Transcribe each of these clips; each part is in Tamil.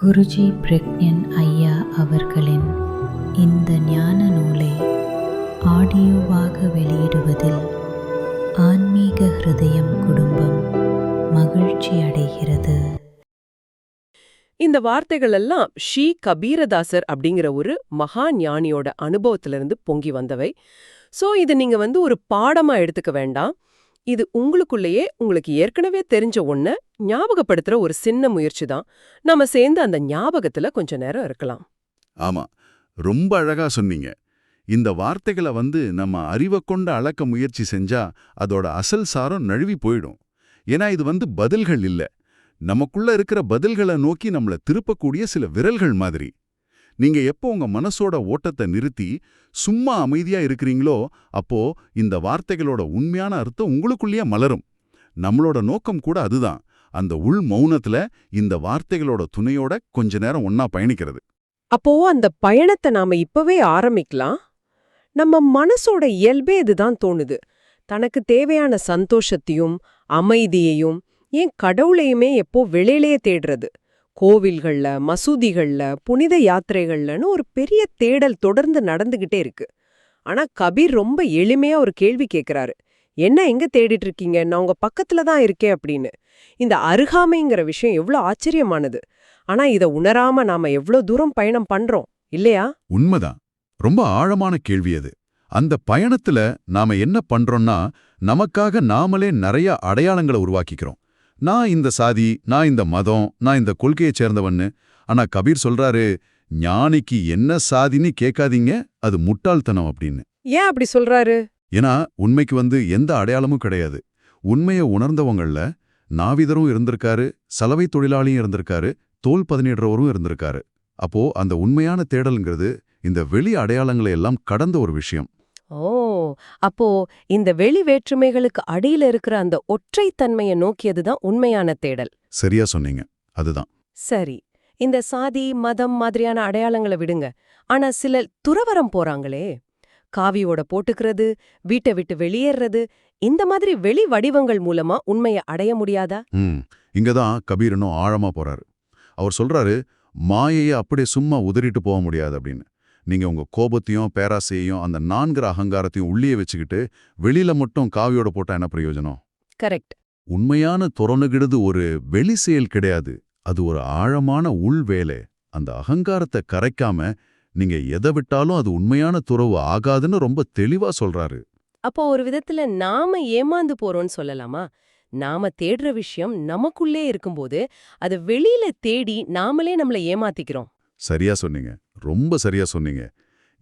குருஜி பிரக்ஞன் ஐயா அவர்களின் இந்த ஞான நூலை ஆடியோவாக வெளியிடுவதில் ஆன்மீக ஹிருதயம் குடும்பம் மகிழ்ச்சி அடைகிறது. இந்த வார்த்தைகள் எல்லாம் ஷீ கபீரதாசர் அப்படிங்கிற ஒரு மகா ஞானியோட அனுபவத்திலிருந்து பொங்கி வந்தவை. ஸோ இது நீங்க வந்து ஒரு பாடமா எடுத்துக்க வேண்டாம். இது உங்களுக்குள்ளேயே உங்களுக்கு ஏற்கனவே தெரிஞ்ச ஒண்ண ஞாபகப்படுத்துற ஒரு சின்ன முயற்சி தான் நம்ம சேர்ந்து அந்த ஞாபகத்துல கொஞ்ச நேரம் இருக்கலாம். ஆமா ரொம்ப அழகா சொன்னீங்க. இந்த வார்த்தைகளை வந்து நம்ம அறிவை கொண்டு அளக்க முயற்சி செஞ்சா அதோட அசல் சாரம் நழுவி போயிடும். ஏன்னா இது வந்து பதில்கள் இல்ல. நமக்குள்ள இருக்கிற பதில்களை நோக்கி நம்மள திருப்பக்கூடிய சில விரல்கள் மாதிரி. நீங்க எப்போ உங்க மனசோட ஓட்டத்தை நிறுத்தி சும்மா அமைதியா இருக்கிறீங்களோ அப்போ இந்த வார்த்தைகளோட உண்மையான அர்த்தம் உங்களுக்குள்ளேயே மலரும். நம்மளோட நோக்கம் கூட அதுதான். அந்த உள் மௌனத்துல இந்த வார்த்தைகளோட துணையோட கொஞ்ச நேரம் ஒன்னா பயணிக்கிறது. அப்போ அந்த பயணத்தை நாம இப்பவே ஆரம்பிக்கலாம். நம்ம மனசோட இயல்பே இதுதான் தோணுது. தனக்கு தேவையான சந்தோஷத்தையும் அமைதியையும் ஏன் கடவுளையுமே எப்போ வெளியிலேயே தேடுறது? கோவில்கள்ல மசூதிகள்ல புனித யாத்திரைகள்லன்னு ஒரு பெரிய தேடல் தொடர்ந்து நடந்துகிட்டே இருக்கு. ஆனா கபீர் ரொம்ப எளிமையா ஒரு கேள்வி கேக்குறாரு. என்ன எங்க தேடிட்டு இருக்கீங்க நான் உங்க பக்கத்துல தான் இருக்கேன் அப்படின்னு. இந்த அருகாமைங்கிற விஷயம் எவ்வளோ ஆச்சரியமானது. ஆனா இத உணராம நாம எவ்ளோ தூரம் பயணம் பண்றோம் இல்லையா? உண்மைதான். ரொம்ப ஆழமான கேள்வி அது. அந்த பயணத்துல நாம என்ன பண்றோம்னா நமக்காக நாமளே நிறைய அடையாளங்களை உருவாக்கிக்கிறோம். நான் இந்த சாதி நான் இந்த மதம் நான் இந்த கொள்கையைச் சேர்ந்தவன்னு. ஆனா கபீர் சொல்றாரு ஞானிக்கு என்ன சாதின்னு கேட்காதீங்க அது முட்டாள்தனம் அப்படின்னு. ஏன் அப்படி சொல்றாரு? ஏன்னா உண்மைக்கு வந்து எந்த அடையாளமும் கிடையாது. உண்மையை உணர்ந்தவங்கள நாவிதரும் இருந்திருக்காரு சலவை தொழிலாளியும் இருந்திருக்காரு தோல் பதினிடுறவரும் இருந்திருக்காரு. அப்போ அந்த உண்மையான தேடல்ங்கிறது இந்த வெளி அடையாளங்களை எல்லாம் கடந்த ஒரு விஷயம். ஓ அப்போ இந்த வெளி வேற்றுமைகளுக்கு அடியில இருக்கிற அந்த ஒற்றைத்தன்மையை நோக்கியதுதான் உண்மையான தேடல். சரியா சொன்னீங்க. அதுதான். சரி. இந்த சாதி மதம் மாதிரியான அடையாளங்களை விடுங்க. ஆனா சிலர் துறவரம் போறாங்களே. காவியோட போட்டுக்கிறது வீட்டை விட்டு வெளியேறது இந்த மாதிரி வெளி வடிவங்கள் மூலமா உண்மையை அடைய முடியாதா? இங்கதான் கபீர் இன்னும் ஆழமா போறாரு. அவர் சொல்றாரு மாயையை அப்படியே சும்மா உதறிட்டு போக முடியாது அப்படின்னு. நீங்க உங்க கோபத்தையும் பேராசையையும் அந்த நான்கிற அகங்காரத்தையும் உள்ளே வச்சுக்கிட்டு வெளியில மட்டும் காவியோட போட்டா என்ன பிரயோஜனம்? கரெக்ட். உண்மையான துறனுகிடுது ஒரு வெளி செயல் கிடையாது. அது ஒரு ஆழமான உள் வேலை. அந்த அகங்காரத்தை கரைக்காம நீங்க எதை விட்டாலும் அது உண்மையான துறவு ஆகாதுன்னு ரொம்ப தெளிவா சொல்றாரு. அப்போ ஒரு விதத்துல நாம ஏமாந்து போறோம்னு சொல்லலாமா? நாம தேடுற விஷயம் நமக்குள்ளே இருக்கும்போது அதை வெளியில தேடி நாமளே நம்மள ஏமாத்திக்கிறோம். சரியா சொன்னீங்க. ரொம்ப சரியா சொன்னீங்க.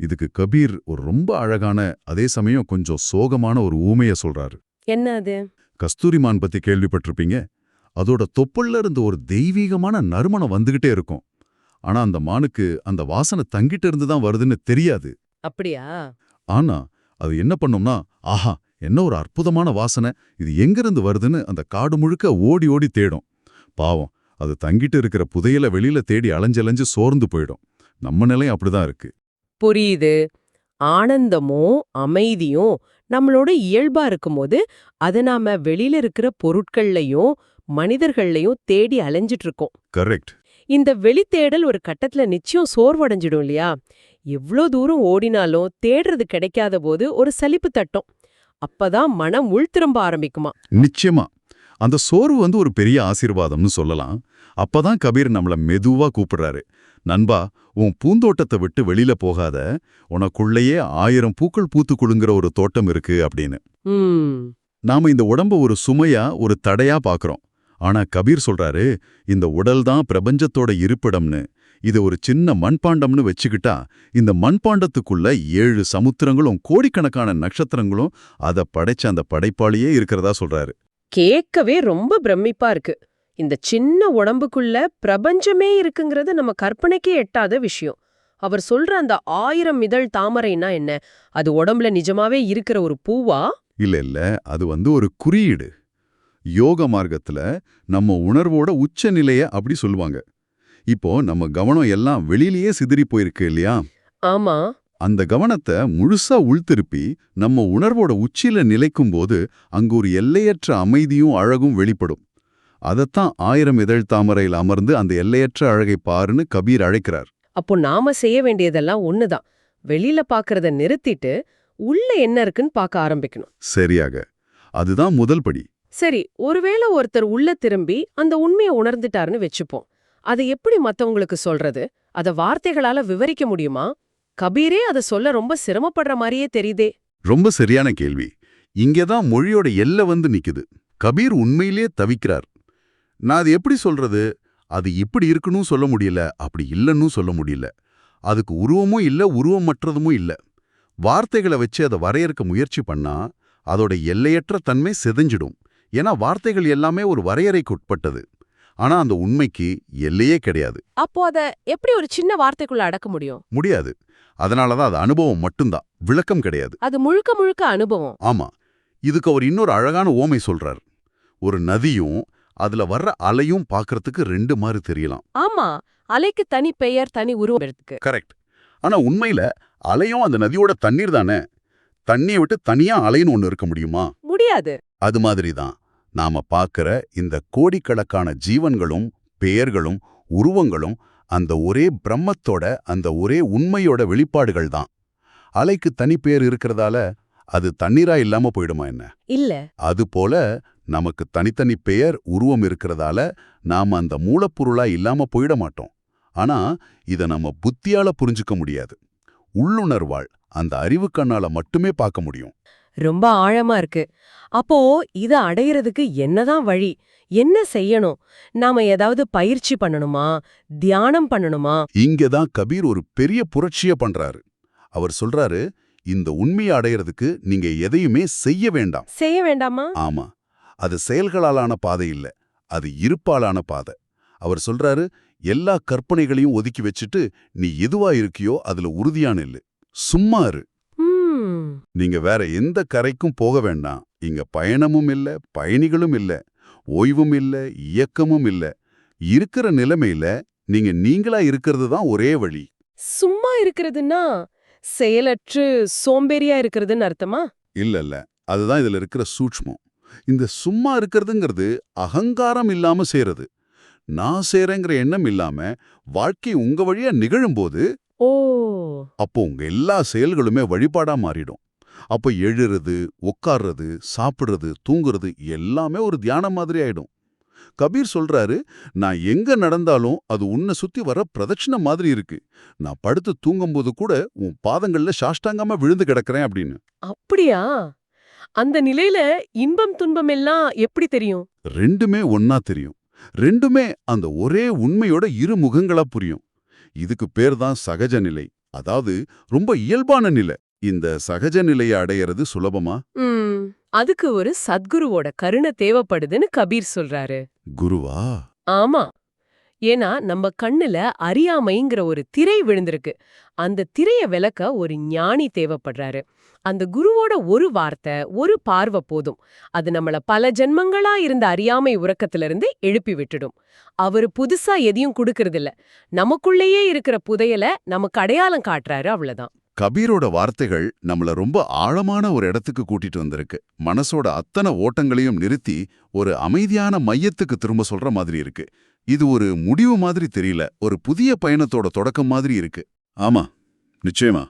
இதுக்கு கபீர் ஒரு ரொம்ப அழகான அதே சமயம் கொஞ்சம் சோகமான ஒரு ஊமைய சொல்றாரு. என்ன அது? கஸ்தூரிமான் பத்தி கேள்விப்பட்டிருப்பீங்க. அதோட தொப்புள்ள இருந்து ஒரு தெய்வீகமான நறுமணம் வந்துகிட்டே இருக்கும். ஆனா அந்த மானுக்கு அந்த வாசனை தங்கிட்டு இருந்து தான் வருதுன்னு தெரியாது. அப்படியா? ஆனா அது என்ன பண்ணும்னா ஆஹா என்ன ஒரு அற்புதமான வாசனை. இது எங்கிருந்து வருதுன்னு அந்த காடு முழுக்க ஓடி ஓடி தேடும். பாவம் அது தங்கிட்டு இருக்கிற புதையல வெளியில தேடி அலைஞ்சலைஞ்சு சோர்ந்து போயிடும். நம்ம நிலையும் அப்படிதான் இருக்கு. புரியுது. ஆனந்தமும் அமைதியும் நம்மளோட இயல்பா இருக்கும்போது அதை நாம வெளியில இருக்கிற பொருட்கள்லயும் மனிதர்கள்லயும் தேடி அலைஞ்சிட்டு இருக்கோம். கரெக்ட். இந்த வெளித்தேடல் ஒரு கட்டத்துல நிச்சயம் சோர்வடைஞ்சிடும் இல்லையா? எவ்ளோ தூரம் ஓடினாலும் தேடுறது கிடைக்காத போது ஒரு சலிப்பு தட்டும். அப்பதான் மனம் உள்திரும்ப ஆரம்பிக்குமா? நிச்சயமா. அந்த சோர்வு வந்து ஒரு பெரிய ஆசீர்வாதம்னு சொல்லலாம். அப்பதான் கபீர் நம்மள மெதுவா கூப்பிடுறாரு. நண்பா உன் பூந்தோட்டத்தை விட்டு வெளியில போகாத. உனக்குள்ளேயே ஆயிரம் பூக்கள் பூத்து குலுங்குற ஒரு தோட்டம் இருக்கு அப்படின்னு. நாம இந்த உடம்ப ஒரு சுமையா ஒரு தடையா பாக்குறோம். ஆனா கபீர் சொல்றாரு இந்த உடல் தான் பிரபஞ்சத்தோட இருப்பிடம்னு. இது ஒரு சின்ன மண்பாண்டம்னு வச்சுக்கிட்டா இந்த மண்பாண்டத்துக்குள்ள ஏழு சமுத்திரங்களும் கோடிக்கணக்கான நட்சத்திரங்களும் அதை படைச்ச அந்த படைப்பாளியே இருக்கிறதா சொல்றாரு. கேட்கவே ரொம்ப பிரமிப்பா இருக்கு. இந்த சின்ன உடம்புக்குள்ள பிரபஞ்சமே இருக்குங்கிறது நம்ம கற்பனைக்கே எட்டாத விஷயம். அவர் சொல்ற அந்த ஆயிரம் இதழ் தாமரைனா என்ன? அது உடம்புல நிஜமாவே இருக்கிற ஒரு பூவா? இல்ல இல்ல. அது வந்து ஒரு குறியீடு. யோக மார்க்கத்துல நம்ம உணர்வோட உச்ச நிலைய அப்படி சொல்லுவாங்க. இப்போ நம்ம கவனம் எல்லாம் வெளியிலேயே சிதறி போயிருக்கு இல்லையா? ஆமா. அந்த கவனத்தை முழுசா உள்திருப்பி நம்ம உணர்வோட உச்சியில நிலைக்கும் போது அங்கு ஒரு எல்லையற்ற அமைதியும் அழகும் வெளிப்படும். அதத்தான் ஆயிரம் இதழ் தாமரையில் அமர்ந்து அந்த எல்லையற்ற அழகை பாருன்னு கபீர் அழைக்கிறார். அப்போ நாம செய்ய வேண்டியதெல்லாம் ஒண்ணுதான். வெளியில பாக்குறத நிறுத்திட்டு உள்ள என்ன இருக்குன்னு பார்க்க ஆரம்பிக்கணும். சரியாக. அதுதான் முதல் படி. சரி ஒருவேளை ஒருத்தர் உள்ள திரும்பி அந்த உண்மையை உணர்ந்துட்டாருன்னு வெச்சுப்போம். அதை எப்படி மத்தவங்களுக்கு சொல்றது? அத வார்த்தைகளால விவரிக்க முடியுமா? கபீரே அத சொல்ல ரொம்ப சிரமப்படுற மாதிரியே தெரியுதே. ரொம்ப சரியான கேள்வி. இங்கதான் மொழியோட எல்லை வந்து நிக்குது. கபீர் உண்மையிலே தவிக்கிறார். நான் அது எப்படி சொல்றது? அது இப்படி இருக்கணும் சொல்ல முடியல அப்படி இல்லைன்னு சொல்ல முடியல. அதுக்கு உருவமும் இல்ல உருவமற்றதுமும் இல்ல. வார்த்தைகளை வச்சு அதை வரையறுக்க முயற்சி பண்ணா அதோட எல்லையற்ற தன்மை சிதைஞ்சிடும். ஏன்னா வார்த்தைகள் எல்லாமே ஒரு வரையறைக்கு உட்பட்டது ஆனா அந்த உண்மைக்கு எல்லையே கிடையாது. அப்போ அத எப்படி ஒரு சின்ன வார்த்தைக்குள்ள அடக்க முடியும்? முடியாது. அதனாலதான் அது அனுபவம் மட்டும்தான். விளக்கம் கிடையாது. அது முழுக்க முழுக்க அனுபவம். ஆமா. இதுக்கு அவர் இன்னொரு அழகான ஓமை சொல்றார். ஒரு நதியும் அதுல வர்ற அலையும் பார்க்கறதுக்கு ரெண்டு மாதிரி தெரியலாம். ஆமா அலைக்கு தனி பெயர் தனி உருவம் இருக்கு கரெக்ட் ஆனா உண்மையில அலையும் அந்த நதியோட தண்ணீர் தானே? தண்ணியை விட்டு தனியா அலைன்னு ஒண்ணு இருக்க முடியுமா? முடியாது. அது மாதிரி தான் நாம பார்க்கிற இந்த கோடிக்கணக்கான ஜீவன்களும் பெயர்களும் உருவங்களும் அந்த ஒரே பிரம்மத்தோட அந்த ஒரே உண்மையோட வெளிப்பாடுகள் தான். அலைக்கு தனி பேர் இருக்கிறதால அது தண்ணீரா இல்லாம போயிடுமா என்ன? இல்ல. அதுபோல நமக்கு தனித்தனி பெயர் உருவம் இருக்கிறதால நாம அந்த மூலப்பொருளா இல்லாம போயிட மாட்டோம். ஆனா இத நம்ம புத்தியால புரிஞ்சுக்க முடியாது. உள்ளுணர்வாள் அந்த அறிவு கண்ணால மட்டுமே பார்க்க முடியும். ரொம்ப ஆழமா இருக்கு. அப்போ இத அடையறதுக்கு என்னதான் வழி? என்ன செய்யணும்? நாம ஏதாவது பயிற்சி பண்ணணுமா? தியானம் பண்ணணுமா? இங்கதான் கபீர் ஒரு பெரிய புரட்சிய பண்றாரு. அவர் சொல்றாரு இந்த உண்மையை அடையறதுக்கு நீங்க எதையுமே செய்ய வேண்டாம். செய்ய வேண்டாமா? ஆமா. அது செயல்களாலான பாதை இல்ல அது இருப்பாலான பாதை. அவர் சொல்றாரு எல்லா கற்பனைகளையும் ஒதுக்கி வச்சுட்டு நீ எதுவா இருக்கியோ அதுல உறுதியான இல்லு சும்மா இரு. நீங்க வேற எந்த கரைக்கும் போக வேண்டாம். இங்க பயணமும் இல்ல பயணிகளும் இல்ல ஓய்வும் இல்ல இயக்கமும் இல்ல. இருக்கிற நிலைமையில நீங்க நீங்களா இருக்கிறது தான் ஒரே வழி. சும்மா இருக்கிறதுன்னா செயலற்று சோம்பேறியா இருக்கிறதுன்னு அர்த்தமா? இல்ல இல்ல. அதுதான் இதுல இருக்கிற சூட்ச்மம். இந்த சும்மா இருக்கிறதுங்கிறது அகங்காரம் இல்லாம செய்யறது நான் செய்றேங்கிற எண்ணம் இல்லாம வாழ்க்கை உங்க வழியா நிகழும்போது ஓ. அப்போ உங்க எல்லா செயல்களுமே வழிபாடா மாறிடும். அப்போ எழுறது உட்கார்றது சாப்பிடுறது தூங்குறது எல்லாமே ஒரு தியானம் மாதிரி ஆயிடும். கபீர் சொல்றாரு நான் எங்க நடந்தாலும் அது உன்னை சுத்தி வர பிரதட்சணை மாதிரி இருக்கு. நான் படுத்து தூங்கும்போது கூட உன் பாதங்கள்ல சாஷ்டாங்கமா விழுந்து கிடக்கிறேன் அப்படின்னு. அப்படியா? அந்த நிலையில இன்பம் துன்பம் எல்லாம் எப்படி தெரியும்? ரெண்டுமே ஒன்னா தெரியும். ரெண்டுமே அந்த ஒரே உண்மையோட இரு முகங்களா புரியும். இதுக்கு பேர் தான் சகஜ நிலை. அதாவது ரொம்ப இயல்பான நிலை. இந்த சகஜ நிலையை அடையிறது சுலபமா? அதுக்கு ஒரு சத்குருவோட கருணை தேவைப்படுதுன்னு கபீர் சொல்றாரு. குருவா? ஆமா. ஏன்னா நம்ம கண்ணுல அறியாமைங்கிற ஒரு திரை விழுந்திருக்கு. அந்த திரைய விளக்க ஒரு ஞானி தேவைப்படுறாரு. அந்த குருவோட ஒரு வார்த்தை ஒரு பார்வை போதும். அது நம்மள பல ஜென்மங்களா இருந்த அறியாமை உறக்கத்திலிருந்து எழுப்பி விட்டுடும். அவரு புதுசா எதையும் கொடுக்கறதில்ல. நமக்குள்ளேயே இருக்கிற புதையல நமக்கு அடையாளம் காட்டுறாரு அவ்வளவுதான். கபீரோட வார்த்தைகள் நம்மள ரொம்ப ஆழமான ஒரு இடத்துக்கு கூட்டிட்டு வந்திருக்கு. மனசோட அத்தனை ஓட்டங்களையும் நிறுத்தி ஒரு அமைதியான மையத்துக்கு திரும்ப சொல்ற மாதிரி இருக்கு. இது ஒரு முடிவு மாதிரி தெரியல. ஒரு புதிய பயணத்தோட தொடக்கம் மாதிரி இருக்கு. ஆமா நிச்சயமா.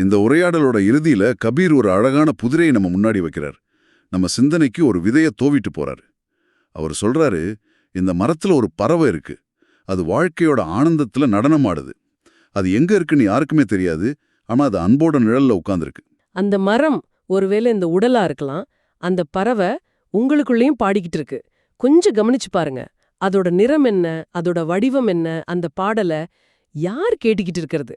இந்த உரையாடலோட இறுதியில கபீர் ஒரு அழகான புதிரையை நம்ம முன்னாடி வைக்கிறார். நம்ம சிந்தனைக்கு ஒரு விதைய தோவிட்டு போறாரு. அவர் சொல்றாரு இந்த மரத்துல ஒரு பறவை இருக்கு. அது வாழ்க்கையோட ஆனந்தத்துல நடனமாடுது அது எங்க இருக்குன்னு யாருக்குமே தெரியாது. ஆனா அது அன்போட நிழல்ல உட்காந்துருக்கு அந்த மரம் ஒருவேளை இந்த உடலா இருக்கலாம். அந்த பறவை உங்களுக்குள்ளேயும் பாடிக்கிட்டு இருக்கு. கொஞ்சம் கவனிச்சு பாருங்க. அதோட நிறம் என்ன? அதோட வடிவம் என்ன? அந்த பாடல யார் கேட்டுக்கிட்டு இருக்கிறது?